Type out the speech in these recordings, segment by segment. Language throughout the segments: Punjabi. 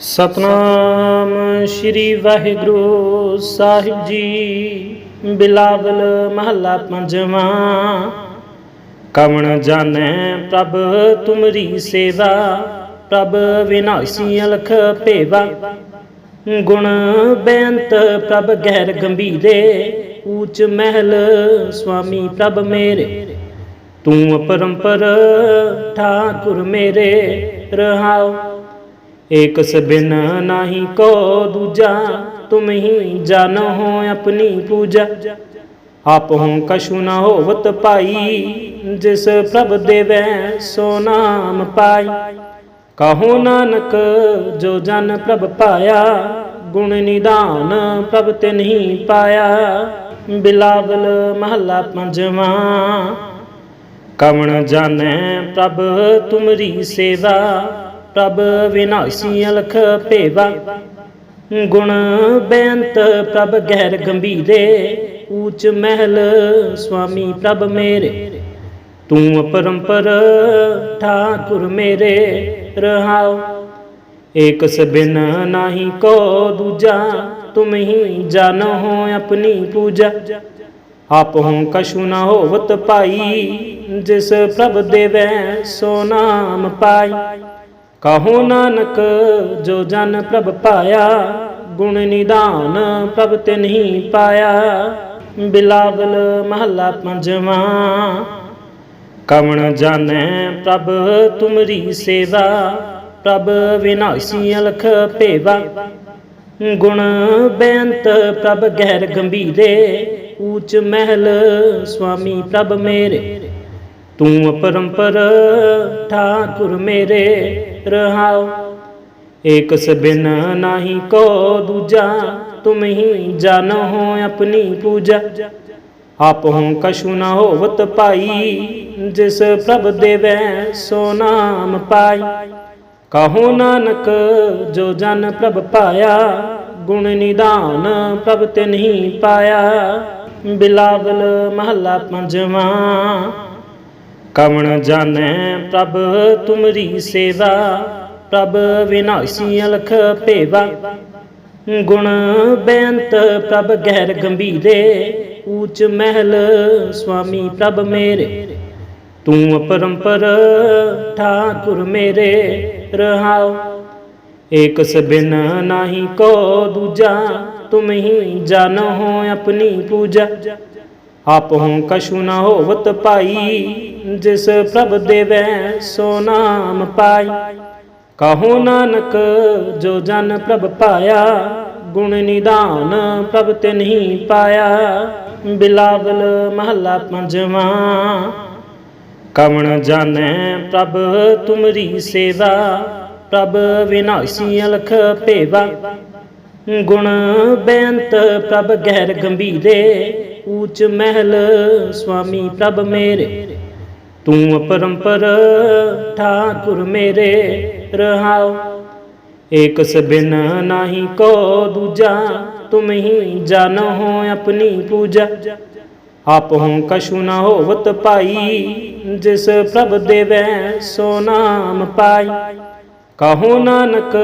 ਸਤਨਾਮ ਸ੍ਰੀ ਵਾਹਿਗੁਰੂ ਸਾਹਿਬ ਜੀ, ਬਿਲਾਵਲ ਮਹੱਲਾ ਪੰਜਵਾਂ। ਕਵਣ ਜਾਣੈ ਪ੍ਰਭ ਤੁਮਰੀ ਸੇਵਾ, ਪ੍ਰਭ ਵਿਨਾਸ਼ੀ ਅਲਖ ਭੇਵਾ। ਗੁਣ ਬੇਅੰਤ ਪ੍ਰਭ ਗਹਿਰ ਗੰਭੀਰੇ, ਊਚ ਮਹਿਲ ਸੁਆਮੀ ਪ੍ਰਭ ਮੇਰੇ। ਤੂੰ ਅਪਰੰਪਰ ਠਾਕੁਰ ਮੇਰੇ, ਰਹਾਉ ਏਕ ਸਬਿਨ ਨਾਹੀ ਕੋ ਦੂਜਾ, ਤੁਮ ਹੀ ਜਾਨੋ ਹੋ ਆਪਣੀ ਪੂਜਾ। ਆਪ ਹੂੰ ਕਛੂ ਨ ਹੋਵਤ ਭਾਈ ਜਿਸ ਪ੍ਰਭ ਦੇਵੈ ਸੋ ਨਾਮ ਪਾਈ। ਕਹੋ ਨਾਨਕ ਜੋ ਜਨ ਪ੍ਰਭ ਪਾਇਆ, ਗੁਣ ਨਿਦਾਨ ਪ੍ਰਭ ਤੇ ਨਹੀਂ ਪਾਇਆ। ਬਿਲਾਵਲ ਮਹੱਲਾ ਪੰਜਵਾਂ, ਕਵਣ ਜਾਣੈ ਪ੍ਰਭ ਤੁਮਰੀ ਸੇਵਾ। ਪ੍ਰਭ ਵਿਨਾਸ਼ੀ ਅਲਖ ਭੇਵਾ। ਗੁਣ ਬੇਅੰਤ ਪ੍ਰਭ ਗਹਿਰ ਗੰਭੀਰੇ। ਊਚ ਮਹਿਲ ਸੁਆਮੀ ਪ੍ਰਭ ਮੇਰੇ। ਤੂੰ ਅਪਰੰਪਰ ਠਾਕੁਰ ਮੇਰੇ ਰਹਾਉ ਏਕ ਸਬਿਨ ਨਾਹੀ ਕੋ ਦੂਜਾ, ਤੁਮ ਹੀ ਜਾਨੋ ਹੋ ਆਪਣੀ ਪੂਜਾ। ਆਪ ਹੂੰ ਕਛੂ ਨ ਹੋਵਤ ਪਾਈ, ਜਿਸ ਪ੍ਰਭ ਦੇਵੈ ਸੋ ਨਾਮ ਪਾਈ। ਕਹੋ ਨਾਨਕ ਜੋ ਜਨ ਪ੍ਰਭ ਪਾਇਆ, ਗੁਣ ਨਿਦਾਨ ਪ੍ਰਭ ਤੇ ਨਹੀਂ ਪਾਇਆ। ਬਿਲਾਵਲ ਮਹੱਲਾ ਪੰਜਵਾਂ, ਕਵਣ ਜਾਣੈ ਪ੍ਰਭ ਤੁਮਰੀ ਸੇਵਾ, ਪ੍ਰਭ ਵਿਨਾਸ਼ੀ ਅਲਖ ਭੇਵਾ। ਗੁਣ ਬੇਅੰਤ ਪ੍ਰਭ ਗਹਿਰ ਗੰਭੀਰੇ, ਊਚ ਮਹਿਲ ਸੁਆਮੀ ਪ੍ਰਭ ਮੇਰੇ। ਤੂੰ ਅਪਰੰਪਰ ਠਾਕੁਰ ਮੇਰੇ ਰਹਾਉ ਏਕ ਸਬਿਨ ਨਾਹੀ ਕੋ ਦੂਜਾ, ਤੁਮ ਹੀ ਜਾਨੋ ਆਪਣੀ ਪੂਜਾ। ਆਪ ਹੂੰ ਕਛੂ ਨ ਹੋਵਤ ਭਾਈ ਜਿਸ ਪ੍ਰਭ ਦੇਵੈ ਸੋ ਨਾਮ ਪਾਈ। ਕਹੋ ਨਾਨਕ ਜੋ ਜਨ ਪ੍ਰਭ ਪਾਇਆ, ਗੁਣ ਨਿਦਾਨ ਪ੍ਰਭ ਤੇ ਨਹੀਂ ਪਾਇਆ। ਬਿਲਾਵਲ ਮਹੱਲਾ ਪੰਜਵਾਂ ਕਵਣ ਜਾਣੈ ਪ੍ਰਭ ਤੁਮਰੀ ਸੇਵਾ ਪ੍ਰਭ ਵਿਨਾਸ਼ੀ ਅਲਖ ਭੇਵਾ ਗੁਣ ਬੇਅੰਤ ਪ੍ਰਭ ਗਹਿਰ ਗੰਭੀਰੇ ਊਚ ਮਹਿਲ ਸੁਆਮੀ ਪ੍ਰਭ ਮੇਰੇ ਤੂੰ ਅਪਰੰਪਰ ਠਾਕੁਰ ਮੇਰੇ ਰਹਾਉ ਏਕ ਸਬਿਨ ਨਾਹੀ ਕੋ ਦੂਜਾ ਤੁਮ ਹੀ ਜਾਨੋ ਹੋ ਆਪਣੀ ਪੂਜਾ ਆਪ ਹੂੰ ਕਛੂ ਨ ਹੋਵਤ ਪਾਈ, ਜਿਸ ਪ੍ਰਭ ਦੇਵੈ ਸੋ ਨਾਮ ਪਾਈ। ਕਹੋ ਨਾਨਕ ਜੋ ਜਨ ਪ੍ਰਭ ਪਾਇਆ, ਗੁਣ ਨਿਦਾਨ ਪ੍ਰਭ ਤੇ ਨਹੀਂ ਪਾਇਆ। ਬਿਲਾਵਲ ਮਹੱਲਾ ਪੰਜਵਾਂ, ਕਵਣ ਜਾਣੈ ਪ੍ਰਭ ਤੁਮਰੀ ਸੇਵਾ, ਪ੍ਰਭ ਵਿਨਾਸ਼ੀ ਅਲਖ ਭੇਵਾ। ਗੁਣ ਬੇਅੰਤ ਪ੍ਰਭ ਗਹਿਰ ਗੰਭੀਰੇ ਊਚ ਮਹਿਲ ਸੁਆਮੀ ਪ੍ਰਭ ਮੇਰੇ। ਤੂੰ ਅਪਰੰਪਰ, ਠਾਕੁਰ ਮੇਰੇ ਰਹਾਉ ਏਕ ਸਬਿਨ ਨਾਹੀ ਕੋ ਦੂਜਾ, ਤੁਮ ਹੀ ਜਾਨੋ ਹੋ ਆਪਣੀ ਪੂਜਾ। ਆਪ ਹੂੰ ਕਛੂ ਨ ਹੋਵਤ ਪਾਈ, ਜਿਸ ਪ੍ਰਭ ਦੇਵੈ ਸੋ ਨਾਮ ਪਾਈ। ਕਹੋ ਨਾਨਕ,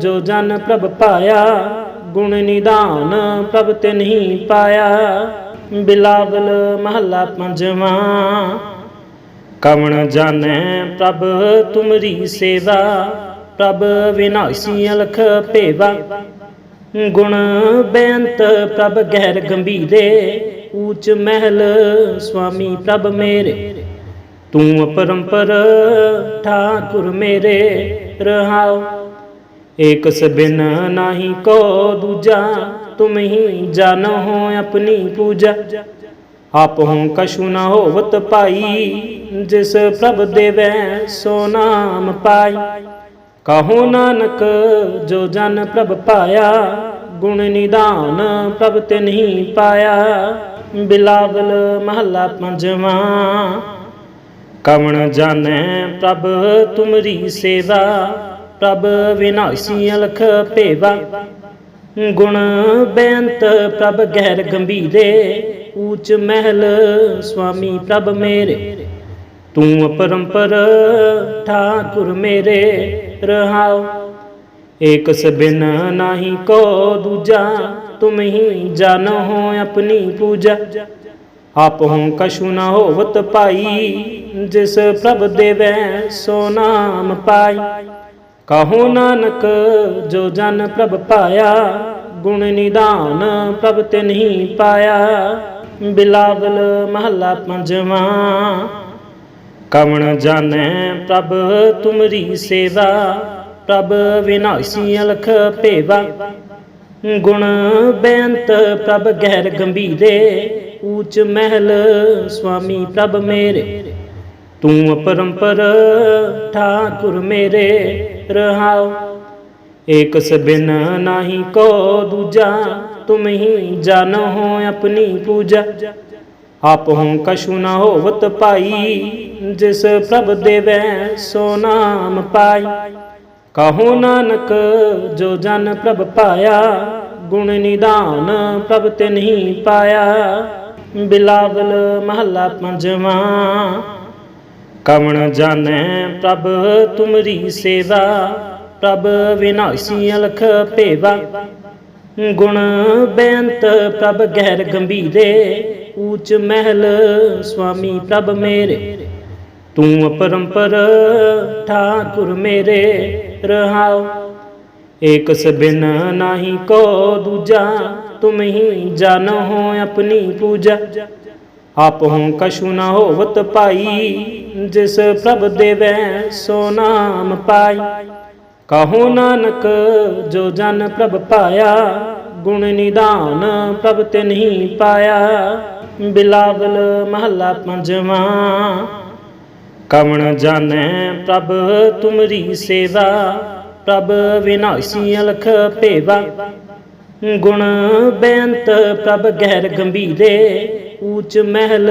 ਜੋ ਜਨ ਪ੍ਰਭ ਪਾਇਆ, ਗੁਣ ਨਿਦਾਨ ਪ੍ਰਭ ਤੇ ਨਹੀਂ ਪਾਇਆ। ਬਿਲਾਵਲ ਮਹੱਲਾ ਪੰਜਵਾਂ। ਕਵਣ ਜਾਣੈ ਪ੍ਰਭ ਤੁਮਰੀ ਸੇਵਾ, ਪ੍ਰਭ ਵਿਨਾਸ਼ੀ ਅਲਖ ਭੇਵਾ। ਗੁਣ ਬੇਅੰਤ ਪ੍ਰਭ ਗਹਿਰ ਗੰਭੀਰੇ, ਊਚ ਮਹਿਲ ਸੁਆਮੀ ਪ੍ਰਭ ਮੇਰੇ। ਤੂੰ ਅਪਰੰਪਰ ਠਾਕੁਰ ਮੇਰੇ, ਰਹਾਉ। ਏਕ ਸਬਿਨ ਨਾਹੀ ਕੋ ਦੂਜਾ ਤੁਮ ਹੀ ਜਾਨੋ ਹੋ ਆਪਣੀ ਪੂਜਾ। ਆਪ ਹੂੰ ਕਛੂ ਨ ਹੋਵਤ ਭਾਈ, ਜਿਸ ਪ੍ਰਭ ਦੇਵੈ ਸੋ ਨਾਮ ਪਾਈ। ਕਹੋ ਨਾਨਕ ਜੋ ਜਨ ਪ੍ਰਭ ਪਾਇਆ, ਗੁਣ ਨਿਦਾਨ ਪ੍ਰਭ ਤੇ ਨਹੀਂ ਪਾਇਆ। ਬਿਲਾਵਲ ਮਹੱਲਾ ਪੰਜਵਾਂ, ਕਵਣ ਜਾਣੈ ਪ੍ਰਭ ਤੁਮਰੀ ਸੇਵਾ, ਪ੍ਰਭ ਵਿਨਾਸ਼ੀ ਅਲਖ ਭੇਵਾ। ਗੁਣ ਬੇਅੰਤ ਪ੍ਰਭ ਗਹਿਰ ਗੰਭੀਰੇ, ਊਚ ਮਹਿਲ ਸੁਆਮੀ ਪ੍ਰਭ ਮੇਰੇ। ਤੂੰ ਅਪਰੰਪਰ ਠਾਕੁਰ ਮੇਰੇ, ਰਹਾਉ। ਏਕ ਸਬਿਨ ਨਾਹੀ ਕੋ ਦੂਜਾ, ਤੁਮ ਹੀ ਜਾਨੋ ਹੋ ਆਪਣੀ ਪੂਜਾ। ਆਪ ਹੂੰ ਕਛੂ ਨ ਹੋਵਤ ਪਾਈ, ਜਿਸ ਪ੍ਰਭ ਦੇਵੈ ਸੋ ਨਾਮ ਪਾਈ। ਕਹੋ ਨਾਨਕ ਜੋ ਜਨ ਪ੍ਰਭ ਪਾਇਆ, ਗੁਣ ਨਿਦਾਨ ਪ੍ਰਭ ਤੇ ਨਹੀਂ ਪਾਇਆ। ਬਿਲਾਵਲ ਮਹੱਲਾ ਪੰਜਵਾਂ, ਕਵਣ ਜਾਣੈ ਪ੍ਰਭ ਤੁਮਰੀ ਸੇਵਾ, ਪ੍ਰਭ ਵਿਨਾਸੀ ਅਲਖ ਭੇਵਾ। ਗੁਣ ਬੇਅੰਤ ਪ੍ਰਭ ਗਹਿਰ ਗੰਭੀਰੇ, ਊਚ ਮਹਿਲ ਸੁਆਮੀ ਪ੍ਰਭ ਮੇਰੇ। ਤੂੰ ਅਪਰੰਪਰ ਠਾਕੁਰ ਮੇਰੇ ਰਹਾਉ ਏਕ ਸਬਿਨ ਨਾਹੀ ਕੋ ਦੂਜਾ, ਤੁਮ ਹੀ ਜਾਨੋ ਆਪਣੀ ਪੂਜਾ। ਆਪ ਹੂੰ ਕਛੂ ਨ ਹੋਵਤ ਭਾਈ ਜਿਸ ਪ੍ਰਭ ਦੇਵੈ ਸੋ ਨਾਮ ਪਾਈ। ਕਹੋ ਨਾਨਕ ਜੋ ਜਨ ਪ੍ਰਭ ਪਾਇਆ, ਗੁਣ ਨਿਦਾਨ ਪ੍ਰਭ ਤੇ ਨਹੀਂ ਪਾਇਆ। ਬਿਲਾਵਲ ਮਹੱਲਾ ਪੰਜਵਾਂ ਕਵਣ ਜਾਣੈ ਪ੍ਰਭ ਤੁਮਰੀ ਸੇਵਾ ਪ੍ਰਭ ਵਿਨਾਸੀ ਅਲਖ ਭੇਵਾ ਗੁਣ ਬੇਅੰਤ ਪ੍ਰਭ ਗਹਿਰ ਗੰਭੀਰੇ ਊਚ ਮਹਿਲ ਸੁਆਮੀ ਪ੍ਰਭ ਮੇਰੇ ਤੂੰ ਅਪਰੰਪਰ ਠਾਕੁਰ ਮੇਰੇ ਰਹਾਉ ਏਕ ਸਬਿਨ ਨਾਹੀ ਕੋ ਦੂਜਾ ਤੁਮ ਹੀ ਜਾਨੋ ਹੋ ਆਪਣੀ ਪੂਜਾ ਆਪ ਹੂੰ ਕਛੂ ਨ ਹੋਵਤ ਪਾਈ, ਜਿਸ ਪ੍ਰਭ ਦੇਵੈ ਸੋ ਨਾਮ ਪਾਈ। ਕਹੋ ਨਾਨਕ ਜੋ ਜਨ ਪ੍ਰਭ ਪਾਇਆ, ਗੁਣ ਨਿਦਾਨ ਪ੍ਰਭ ਤੇ ਨਹੀਂ ਪਾਇਆ। ਬਿਲਾਵਲ ਮਹੱਲਾ ਪੰਜਵਾਂ, ਕਵਣ ਜਾਣੈ ਪ੍ਰਭ ਤੁਮਰੀ ਸੇਵਾ, ਪ੍ਰਭ ਵਿਨਾਸੀ ਅਲਖ ਭੇਵਾ। ਗੁਣ ਬੇਅੰਤ ਪ੍ਰਭ ਗਹਿਰ ਗੰਭੀਰੇ ਊਚ ਮਹਿਲ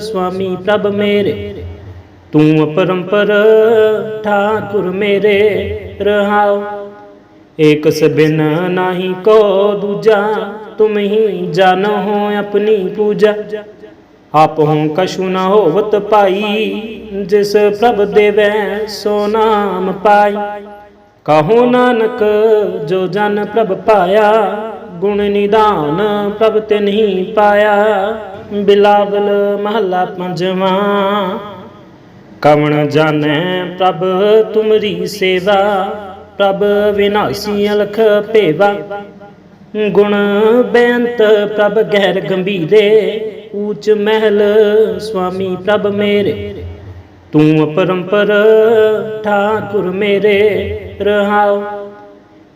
ਸੁਆਮੀ ਪ੍ਰਭ ਮੇਰੇ। ਤੂੰ ਅਪਰੰਪਰ, ਠਾਕੁਰ ਮੇਰੇ ਰਹਾਉ ਏਕ ਸਬਿਨ ਨਾਹੀ ਕੋ ਦੂਜਾ, ਤੁਮ ਹੀ ਜਾਨੋ ਹੋ ਆਪਣੀ ਪੂਜਾ। ਆਪ ਹੂੰ ਕਛੂ ਨ ਹੋਵਤ ਭਾਈ ਜਿਸ ਪ੍ਰਭ ਦੇਵੈ ਸੋ ਨਾਮ ਪਾਈ। ਕਹੋ ਨਾਨਕ ਜੋ ਜਨ ਪ੍ਰਭ ਪਾਇਆ ਗੁਣ ਨਿਦਾਨ ਪ੍ਰਭ ਤੇ ਨਹੀਂ ਪਾਇਆ। ਬਿਲਾਵਲ ਮਹੱਲਾ ਪੰਜਵਾਂ, ਕਵਣ ਜਾਣੈ ਪ੍ਰਭ ਤੁਮਰੀ ਸੇਵਾ, ਪ੍ਰਭ ਵਿਨਾਸੀ ਅਲਖ ਭੇਵਾ। ਗੁਣ ਬੇਅੰਤ ਪ੍ਰਭ ਗਹਿਰ ਗੰਭੀਰੇ, ਊਚ ਮਹਿਲ ਸੁਆਮੀ ਪ੍ਰਭ ਮੇਰੇ। ਤੂੰ ਅਪਰੰਪਰ ਠਾਕੁਰ ਮੇਰੇ, ਰਹਾਉ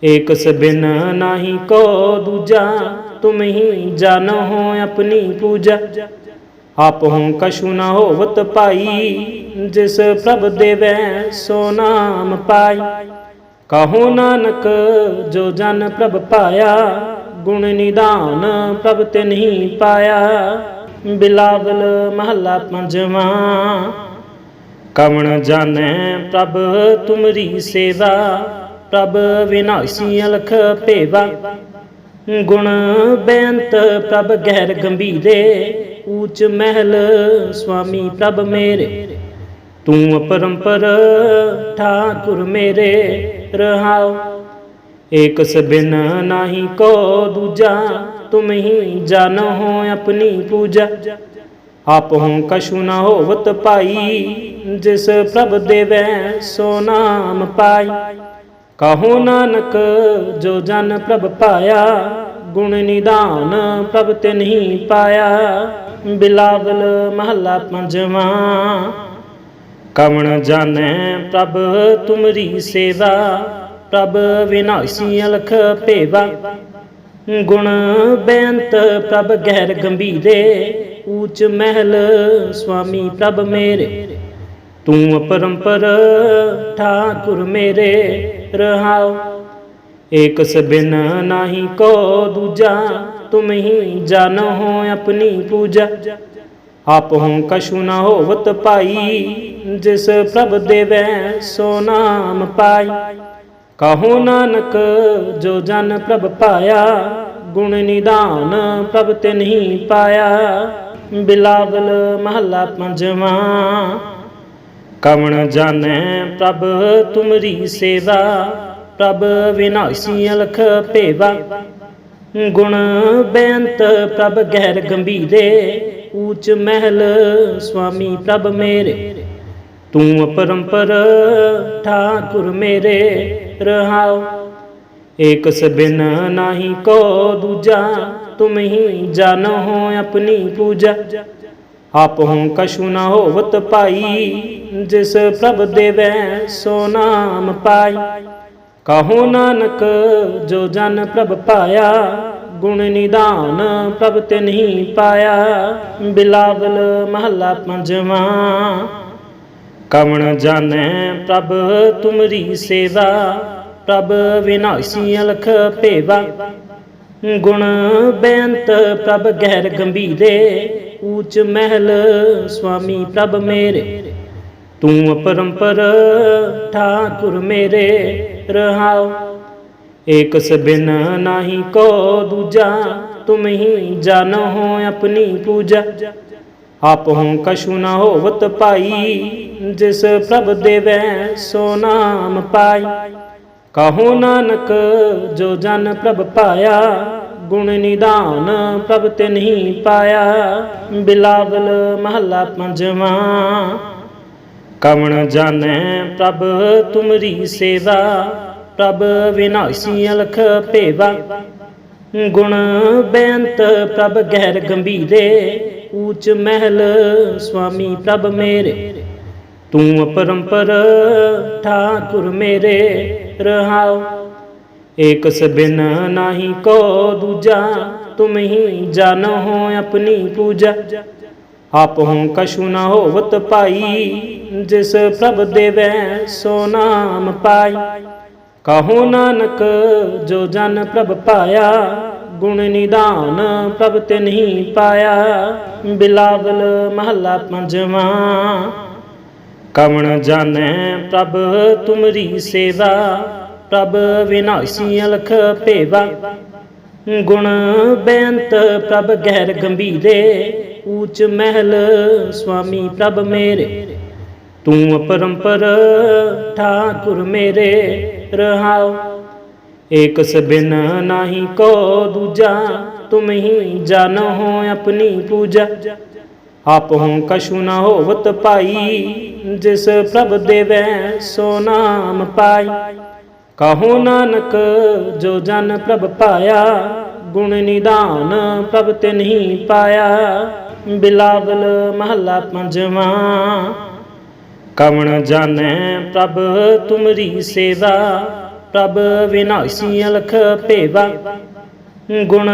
ਏਕ ਸਬਿਨ ਨਾਹੀ ਕੋ ਦੂਜਾ ਤੁਮ ਹੀ ਜਾਨੋ ਹੋ ਆਪਣੀ ਪੂਜਾ ਆਪ ਹੂੰ ਕਛੂ ਨ ਹੋਵਤ ਭਾਈ ਜਿਸ ਪ੍ਰਭ ਦੇਵੈ ਸੋ ਨਾਮ ਪਾਈ ਕਹੋ ਨਾਨਕ ਜੋ ਜਨ ਪ੍ਰਭ ਪਾਇਆ ਗੁਣ ਨਿਦਾਨ ਪ੍ਰਭ ਤੇ ਨਹੀਂ ਪਾਇਆ ਬਿਲਾਵਲ ਮਹੱਲਾ ਪੰਜਵਾਂ ਕਵਣ ਜਾਣੈ ਪ੍ਰਭ ਤੁਮਰੀ ਸੇਵਾ ਪ੍ਰਭ ਵਿਨਾਸੀ ਅਲਖ ਭੇਵਾ। ਗੁਣ ਬੇਅੰਤ ਪ੍ਰਭ ਗਹਿਰ ਗੰਭੀਰੇ। ਊਚ ਮਹਿਲ ਸੁਆਮੀ ਪ੍ਰਭ ਮੇਰੇ। ਤੂੰ ਅਪਰੰਪਰ ਠਾਕੁਰ ਮੇਰੇ ਰਹਾਉ ਏਕ ਸਬਿਨ ਨਾਹੀ ਕੋ ਦੂਜਾ, ਤੁਮ ਹੀ ਜਾਨੋ ਹੋ ਆਪਣੀ ਪੂਜਾ। ਆਪ ਹੂੰ ਕਛੂ ਨ ਹੋਵਤ ਪਾਈ, ਜਿਸ ਪ੍ਰਭ ਦੇਵੈ ਸੋ ਨਾਮ ਪਾਈ। ਕਹੋ ਨਾਨਕ ਜੋ ਜਨ ਪ੍ਰਭ ਪਾਇਆ, ਗੁਣ ਨਿਦਾਨ ਪ੍ਰਭ ਤੇ ਨਹੀਂ ਪਾਇਆ, ਬਿਲਾਵਲ ਮਹੱਲਾ ਪੰਜਵਾਂ। ਕਵਣ ਜਾਣੈ ਪ੍ਰਭ ਤੁਮਰੀ ਸੇਵਾ, ਪ੍ਰਭ ਵਿਨਾਸੀ ਅਲਖ ਭੇਵਾ। ਗੁਣ ਬੇਅੰਤ ਪ੍ਰਭ ਗਹਿਰ ਗੰਭੀਰੇ, ਊਚ ਮਹਿਲ ਸੁਆਮੀ ਪ੍ਰਭ ਮੇਰੇ। ਤੂੰ ਅਪਰੰਪਰ ਠਾਕੁਰ ਮੇਰੇ ਰਹਾਉ ਏਕ ਸਬਿਨ ਨਾਹੀ ਕੋ ਦੂਜਾ, ਤੁਮ ਹੀ ਜਾਨੋ ਆਪਣੀ ਪੂਜਾ। ਆਪ ਹੂੰ ਕਛੂ ਨ ਹੋਵਤ ਭਾਈ ਜਿਸ ਪ੍ਰਭ ਦੇਵੈ ਸੋ ਨਾਮ ਪਾਈ। ਕਹੋ ਨਾਨਕ, ਜੋ ਜਨ ਪ੍ਰਭ ਪਾਇਆ, ਗੁਣ ਨਿਦਾਨ ਪ੍ਰਭ ਤੇ ਨਹੀਂ ਪਾਇਆ। ਬਿਲਾਵਲ ਮਹੱਲਾ ਪੰਜਵਾਂ ਕਵਣ ਜਾਣੈ ਪ੍ਰਭ ਤੁਮਰੀ ਸੇਵਾ ਪ੍ਰਭ ਵਿਨਾਸ਼ੀ ਅਲਖ ਭੇਵਾ ਗੁਣ ਬੇਅੰਤ ਪ੍ਰਭ ਗਹਿਰ ਗੰਭੀਰੇ ਊਚ ਮਹਿਲ ਸੁਆਮੀ ਪ੍ਰਭ ਮੇਰੇ ਤੂੰ ਅਪਰੰਪਰ ਠਾਕੁਰ ਮੇਰੇ ਰਹਾਉ ਏਕ ਸਬਿਨ ਨਾਹੀ ਕੋ ਦੂਜਾ ਤੁਮ ਹੀ ਜਾਨੋ ਹੋ ਆਪਣੀ ਪੂਜਾ ਆਪ ਹੂੰ ਕਛੂ ਨਾ ਹੋਵਤ ਪਾਈ, ਜਿਸ ਪ੍ਰਭ ਦੇਵੈ ਸੋ ਨਾਮ ਪਾਈ। ਕਹੋ ਨਾਨਕ ਜੋ ਜਨ ਪ੍ਰਭ ਪਾਇਆ, ਗੁਣ ਨਿਦਾਨ ਪ੍ਰਭ ਤੇ ਨਹੀਂ ਪਾਇਆ, ਬਿਲਾਵਲ ਮਹੱਲਾ ਪੰਜਵਾਂ। ਕਵਣ ਜਾਣੈ ਪ੍ਰਭ ਤੁਮਰੀ ਸੇਵਾ, ਪ੍ਰਭ ਵਿਨਾਸ਼ੀ ਅਲਖ ਭੇਵਾ। ਗੁਣ ਬੇਅੰਤ ਪ੍ਰਭ ਗਹਿਰ ਗੰਭੀਰੇ ਊਚ ਮਹਿਲ, ਸੁਆਮੀ ਪ੍ਰਭ ਮੇਰੇ। ਤੂੰ ਅਪਰੰਪਰ, ਠਾਕੁਰ ਮੇਰੇ, ਰਹਾਉ। ਏਕ ਸਬਿਨ ਨਾਹੀ ਕੋ ਦੂਜਾ, ਤੁਮ ਹੀ ਜਾਨੋ ਹੋ ਆਪਣੀ ਪੂਜਾ। ਆਪ ਹੂੰ ਕਛੂ ਨਾ ਹੋਵਤ ਭਾਈ ਜਿਸ ਪ੍ਰਭ ਦੇਵੈ ਸੋ ਨਾਮ ਪਾਈ। ਕਹੋ ਨਾਨਕ, ਜੋ ਜਨ ਪ੍ਰਭ ਪਾਇਆ ਗੁਣ ਨਿਦਾਨ ਪ੍ਰਭ ਤੇ ਨਹੀਂ ਪਾਇਆ। ਬਿਲਾਵਲ ਮਹੱਲਾ ਪੰਜਵਾਂ। ਕਵਣ ਜਾਣੈ ਪ੍ਰਭ ਤੁਮਰੀ ਸੇਵਾ। ਪ੍ਰਭ ਵਿਨਾਸ਼ੀ ਅਲਖ ਭੇਵਾ। ਗੁਣ ਬੇਅੰਤ ਪ੍ਰਭ ਗਹਿਰ ਗੰਭੀਰੇ। ਊਚ ਮਹਿਲ ਸੁਆਮੀ ਪ੍ਰਭ ਮੇਰੇ। ਤੂੰ ਅਪਰੰਪਰ ਠਾਕੁਰ ਮੇਰੇ। ਰਹਾਉ ਏਕ ਸਬਿਨ ਨਾਹੀ ਕੋ ਦੂਜਾ ਤੁਮ ਹੀ ਜਾਨੋ ਹੋ ਆਪਣੀ ਪੂਜਾ ਆਪ ਹੂੰ ਕਛੂ ਨਾ ਹੋਵਤ ਭਾਈ ਜਿਸ ਪ੍ਰਭ ਦੇਵੈ ਸੋ ਨਾਮ ਪਾਈ ਕਹੋ ਨਾਨਕ ਜੋ ਜਨ ਪ੍ਰਭ ਪਾਇਆ ਗੁਣ ਨਿਦਾਨ ਪ੍ਰਭ ਤੇ ਨਹੀਂ ਪਾਇਆ ਬਿਲਾਵਲ ਮਹੱਲਾ ਪੰਜਵਾਂ ਕਵਣ ਜਾਣੈ ਪ੍ਰਭ ਤੁਮਰੀ ਸੇਵਾ ਪ੍ਰਭ ਵਿਨਾਸ਼ੀ ਅਲਖ ਭੇਵਾ। ਗੁਣ ਬੇਅੰਤ ਪ੍ਰਭ ਗਹਿਰ ਗੰਭੀਰੇ। ਊਚ ਮਹਿਲ ਸੁਆਮੀ ਪ੍ਰਭ ਮੇਰੇ। ਤੂੰ ਅਪਰੰਪਰ ਠਾਕੁਰ ਮੇਰੇ ਰਹਾਉ ਏਕ ਸਬਿਨ ਨਾਹੀ ਕੋ ਦੂਜਾ, ਤੁਮ ਹੀ ਜਾਨੋ ਹੋ ਆਪਣੀ ਪੂਜਾ। ਆਪ ਹੂੰ ਕਛੂ ਨਾ ਹੋਵਤ ਪਾਈ, ਜਿਸ ਪ੍ਰਭ ਦੇਵੈ ਸੋ ਨਾਮ ਪਾਈ। ਕਹੋ ਨਾਨਕ ਜੋ ਜਨ ਪ੍ਰਭ ਪਾਇਆ, ਗੁਣ ਨਿਦਾਨ ਪ੍ਰਭ ਤੇ ਨਹੀਂ ਪਾਇਆ, ਬਿਲਾਵਲ ਮਹੱਲਾ ਪੰਜਵਾਂ। ਕਵਣ ਜਾਣੈ ਪ੍ਰਭ ਤੁਮਰੀ ਸੇਵਾ, ਪ੍ਰਭ ਵਿਨਾਸ਼ੀ ਅਲਖ ਭੇਵਾ। ਗੁਣ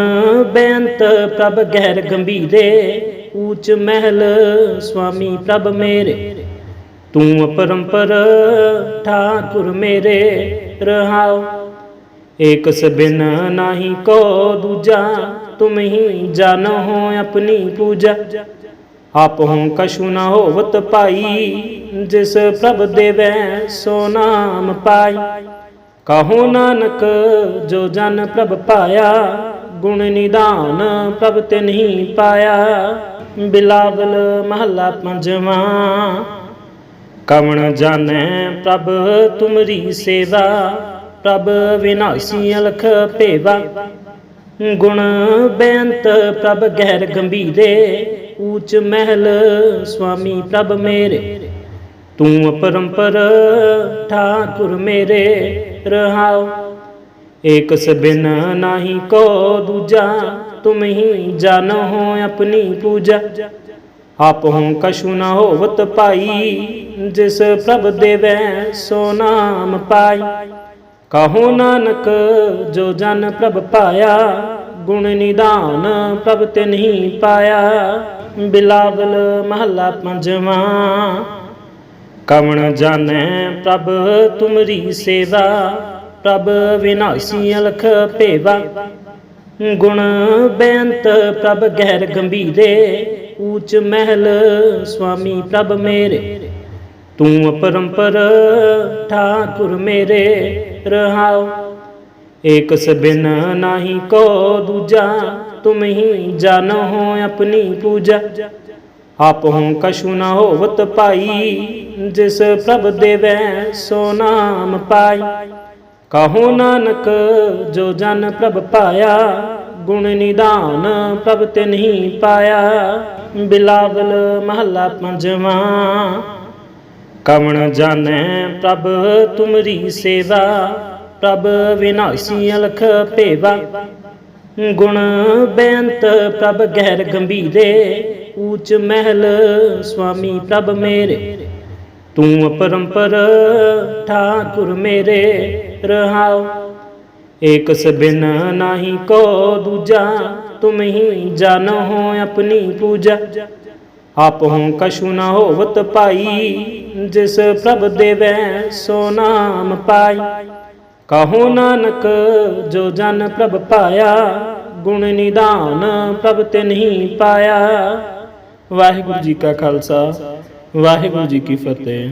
ਬੇਅੰਤ ਪ੍ਰਭ ਗਹਿਰ ਗੰਭੀਰੇ, ਊਚ ਮਹਿਲ ਸੁਆਮੀ ਪ੍ਰਭ ਮੇਰੇ। ਤੂੰ ਅਪਰੰਪਰ ਠਾਕੁਰ ਮੇਰੇ ਰਹਾਉ ਏਕ ਸਬਿਨ ਨਾਹੀ ਕੋ ਦੂਜਾ, ਤੁਮ ਹੀ ਜਾਨੋ ਆਪਣੀ ਪੂਜਾ। ਆਪ ਹੂੰ ਕਛੂ ਨਾ ਹੋਵਤ ਭਾਈ ਜਿਸ ਪ੍ਰਭ ਦੇਵੈ ਸੋ ਨਾਮ ਪਾਈ। ਕਹੋ ਨਾਨਕ ਜੋ ਜਨ ਪ੍ਰਭ ਪਾਇਆ, ਗੁਣ ਨਿਦਾਨ ਪ੍ਰਭ ਤੇ ਨਹੀਂ ਪਾਇਆ। ਬਿਲਾਵਲ ਮਹੱਲਾ ਪੰਜਵਾਂ ਕਵਣ ਜਾਣੈ ਪ੍ਰਭ ਤੁਮਰੀ ਸੇਵਾ ਪ੍ਰਭ ਵਿਨਾਸ਼ੀ ਅਲਖ ਭੇਵਾ ਗੁਣ ਬੇਅੰਤ ਪ੍ਰਭ ਗਹਿਰ ਗੰਭੀਰੇ ਊਚ ਮਹਿਲ ਸੁਆਮੀ ਪ੍ਰਭ ਮੇਰੇ ਤੂੰ ਅਪਰੰਪਰ ਠਾਕੁਰ ਮੇਰੇ ਰਹਾਉ ਏਕ ਸਬਿਨ ਨਾਹੀ ਕੋ ਦੂਜਾ ਤੁਮ ਹੀ ਜਾਨੋ ਹੋ ਆਪਣੀ ਪੂਜਾ ਆਪ ਹੂੰ ਕਛੂ ਨਾ ਹੋਵਤ ਪਾਈ, ਜਿਸ ਪ੍ਰਭ ਦੇਵੈ ਸੋ ਨਾਮ ਪਾਈ। ਕਹੋ ਨਾਨਕ ਜੋ ਜਨ ਪ੍ਰਭ ਪਾਇਆ, ਗੁਣ ਨਿਦਾਨ ਪ੍ਰਭ ਤੇ ਨਹੀਂ ਪਾਇਆ। ਬਿਲਾਵਲ ਮਹੱਲਾ ਪੰਜਵਾਂ, ਕਵਣ ਜਾਣੈ ਪ੍ਰਭ ਤੁਮਰੀ ਸੇਵਾ, ਪ੍ਰਭ ਵਿਨਾਸ਼ੀ ਅਲਖ ਭੇਵਾ। ਗੁਣ ਬੇਅੰਤ ਪ੍ਰਭ ਗਹਿਰ ਗੰਭੀਰੇ ਊਚ ਮਹਿਲ ਸੁਆਮੀ ਪ੍ਰਭ ਮੇਰੇ। ਤੂੰ ਅਪਰੰਪਰ, ਠਾਕੁਰ ਮੇਰੇ, ਰਹਾਉ। ਏਕ ਸਬਿਨ ਨਾਹੀ ਕੋ ਦੂਜਾ, ਤੁਮ ਹੀ ਜਾਨੋ ਹੋ ਆਪਣੀ ਪੂਜਾ। ਆਪ ਹੂੰ ਕਛੂ ਨਾ ਹੋਵਤ ਭਾਈ ਜਿਸ ਪ੍ਰਭ ਦੇਵੈ ਸੋ ਨਾਮ ਪਾਈ। ਕਹੋ ਨਾਨਕ, ਜੋ ਜਨ ਪ੍ਰਭ ਪਾਇਆ ਗੁਣ ਨਿਧਾਨ ਪ੍ਰਭ ਤੇ ਨਹੀਂ ਪਾਇਆ। ਬਿਲਾਵਲ ਮਹੱਲਾ ਪੰਜਵਾਂ, ਕਵਣ ਜਾਣੈ ਪ੍ਰਭ ਤੁਮਰੀ ਸੇਵਾ, ਪ੍ਰਭ ਵਿਨਾਸੀ ਅਲਖ ਭੇਵਾ। ਗੁਣ ਬੇਅੰਤ ਪ੍ਰਭ ਗਹਿਰ ਗੰਭੀਰੇ, ਊਚ ਮਹਿਲ ਸੁਆਮੀ ਪ੍ਰਭ ਮੇਰੇ। ਤੂੰ ਅਪਰੰਪਰ ਠਾਕੁਰ ਮੇਰੇ, ਰਹਾਉ ਏਕ ਸਬਿਨ ਨਾਹੀ ਕੋ ਦੂਜਾ, ਤੁਮ ਹੀ ਜਾਨੋ ਹੋ ਆਪਣੀ ਪੂਜਾ। ਆਪ ਹੂੰ ਕਛੂ ਨ ਹੋਵਤ ਭਾਈ ਜਿਸ ਪ੍ਰਭ ਦੇਵੈ ਸੋ ਨਾਮ ਪਾਈ। ਕਹੋ ਨਾਨਕ ਜੋ ਜਨ ਪ੍ਰਭ ਪਾਇਆ, ਗੁਣ ਨਿਦਾਨ ਪ੍ਰਭ ਤੇ ਨਹੀਂ ਪਾਇਆ। ਵਾਹਿਗੁਰੂ ਜੀ ਕਾ ਖਾਲਸਾ, ਵਾਹਿਗੁਰੂ ਜੀ ਕੀ ਫਤਿਹ।